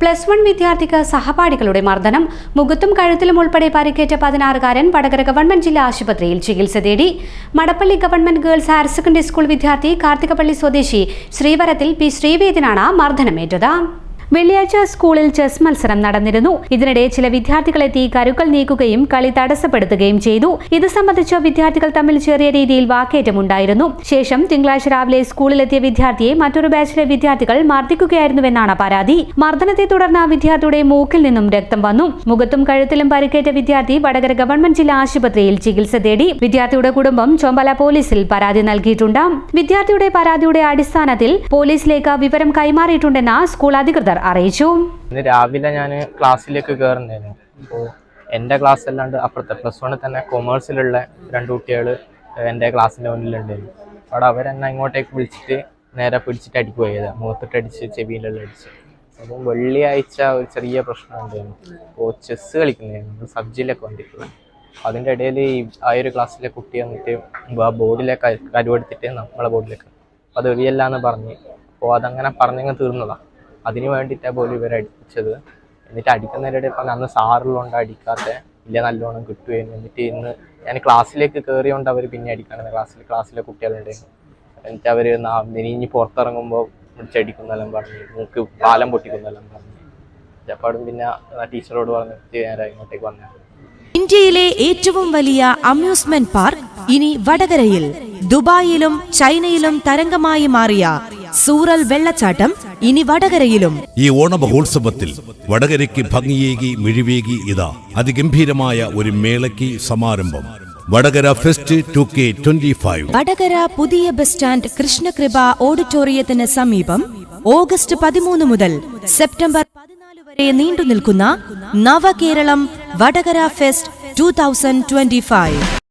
Plus one വിദ്യാർത്ഥിക്ക് സഹപാഠികളുടെ മർദ്ദനം മുഖത്തും കഴുത്തിലും ഉൾപ്പെടെ പരിക്കേറ്റ പതിനാറുകാരൻ വടകര ഗവൺമെന്റ് ജില്ലാ ആശുപത്രിയിൽ ചികിത്സ തേടി. Madappally government girls higher secondary school വിദ്യാർത്ഥി കാർത്തികപ്പള്ളി സ്വദേശി ശ്രീവരത്തിൽ പി ശ്രീവേദിനാണ് മർദ്ദനമേറ്റത്. വെള്ളിയാഴ്ച സ്കൂളിൽ ചെസ് മത്സരം നടന്നിരുന്നു. ഇതിനിടെ ചില വിദ്യാർത്ഥികളെത്തി കരുക്കൾ നീക്കുകയും കളി തടസ്സപ്പെടുത്തുകയും ചെയ്തു. ഇത് സംബന്ധിച്ച് വിദ്യാർത്ഥികൾ തമ്മിൽ ചെറിയ രീതിയിൽ വാക്കേറ്റമുണ്ടായിരുന്നു. ശേഷം തിങ്കളാഴ്ച രാവിലെ സ്കൂളിലെത്തിയ വിദ്യാർത്ഥിയെ മറ്റൊരു ബാച്ചിലെ വിദ്യാർത്ഥികൾ മർദ്ദിക്കുകയായിരുന്നുവെന്നാണ് പരാതി. മർദ്ദനത്തെ തുടർന്ന് വിദ്യാർത്ഥിയുടെ മൂക്കിൽ നിന്നും രക്തം വന്നു. മുഖത്തും കഴുത്തിലും പരിക്കേറ്റ വിദ്യാർത്ഥി വടകര ഗവൺമെന്റ് ജില്ലാ ആശുപത്രിയിൽ ചികിത്സ തേടി വിദ്യാർത്ഥിയുടെ കുടുംബം ചോമ്പല പോലീസിൽ പരാതി നൽകിയിട്ടുണ്ട്. വിദ്യാർത്ഥിയുടെ പരാതിയുടെ അടിസ്ഥാനത്തിൽ പോലീസിലേക്ക് വിവരം കൈമാറിയിട്ടുണ്ടെന്ന് സ്കൂൾ അധികൃതർ അറിയിച്ചു. ഇന്ന് രാവിലെ ഞാൻ ക്ലാസ്സിലേക്ക് കയറുന്നതായിരുന്നു അപ്പോൾ എന്റെ ക്ലാസ് അല്ലാണ്ട് അപ്പുറത്തെ പ്ലസ് വണ്ണിൽ തന്നെ കൊമേഴ്സിലുള്ള രണ്ട് കുട്ടികൾ എന്റെ ക്ലാസ്സിന്റെ മുന്നിലുണ്ടായിരുന്നു. അവിടെ അവരെന്നെ ഇങ്ങോട്ടേക്ക് വിളിച്ചിട്ട് നേരെ പിടിച്ചിട്ട് അടിക്കുക ചെയ്തത് അടിച്ച് ചെവിയിലെല്ലാം അടിച്ച്. അപ്പം വെള്ളിയാഴ്ച ഒരു ചെറിയ പ്രശ്നം ഉണ്ടായിരുന്നു. അപ്പോൾ ചെസ്സ് കളിക്കുന്നതായിരുന്നു. സബ്ജിയിലൊക്കെ ജില്ലൊക്കെ വന്നിട്ടുള്ളത് അതിന്റെ ഇടയിൽ ഈ ആ ഒരു ക്ലാസ്സിലെ കുട്ടി വന്നിട്ട് ആ ബോർഡിലേക്ക് കരുവെടുത്തിട്ട് നമ്മളെ ബോർഡിലേക്ക് അത് എറിയല്ല എന്ന് പറഞ്ഞ്. അപ്പോൾ അതങ്ങനെ പറഞ്ഞങ്ങ് തീർന്നതാണ് അതിന് വേണ്ടിയിട്ടാണ് പോലും ഇവരെ അടിച്ചത് എന്നിട്ട് അടിക്കുന്നവരുടെ ഇപ്പം അന്ന് സാറുള്ളതുകൊണ്ട് അടിക്കാത്ത ഇല്ല നല്ലോണം കിട്ടുകയും എന്നിട്ട് ഇന്ന് ഞാൻ ക്ലാസ്സിലേക്ക് കയറിയോണ്ട് അവർ പിന്നെ അടിക്കാണ് ക്ലാസ്സിൽ ക്ലാസ്സിലെ കുട്ടികളുണ്ടായിരുന്നു. എന്നിട്ട് അവർ ഇനി പുറത്തിറങ്ങുമ്പോൾ മുടിച്ചടിക്കുന്നെല്ലാം പറഞ്ഞു. നിങ്ങൾക്ക് പാലം പൊട്ടിക്കുന്നെല്ലാം പറഞ്ഞു. ചപ്പാടും പിന്നെ ആ ടീച്ചറോട് പറഞ്ഞിട്ട് ഞാൻ ഇങ്ങോട്ടേക്ക് വന്നു. ഇന്ത്യയിലെ ഏറ്റവും വലിയ അമ്യൂസ്മെന്റ് പാർക്ക് ഇനി വടകരയിൽ ദുബായിലും ചൈനയിലും തരംഗമായി മാറിയ സൂറൽ വെള്ളച്ചാട്ടം ഇനി വടകരയിലും. ഈ ഓണ മഹോത്സവത്തിൽ വടകരയ്ക്ക് ഭംഗിയേകി മിഴിവേകി ഇതാ. അതിഗംഭീരമായ ഒരു മേളയ്ക്ക് സമാരംഭം. Vadakara fest two K twenty five. Vadakara പുതിയ ബസ് സ്റ്റാൻഡ് കൃഷ്ണകൃപ ഓഡിറ്റോറിയത്തിന് സമീപം ഓഗസ്റ്റ് പതിമൂന്ന് മുതൽ സെപ്റ്റംബർ പതിനാല് വരെ നീണ്ടു നിൽക്കുന്ന Navakeralam Vadakara fest two thousand twenty five.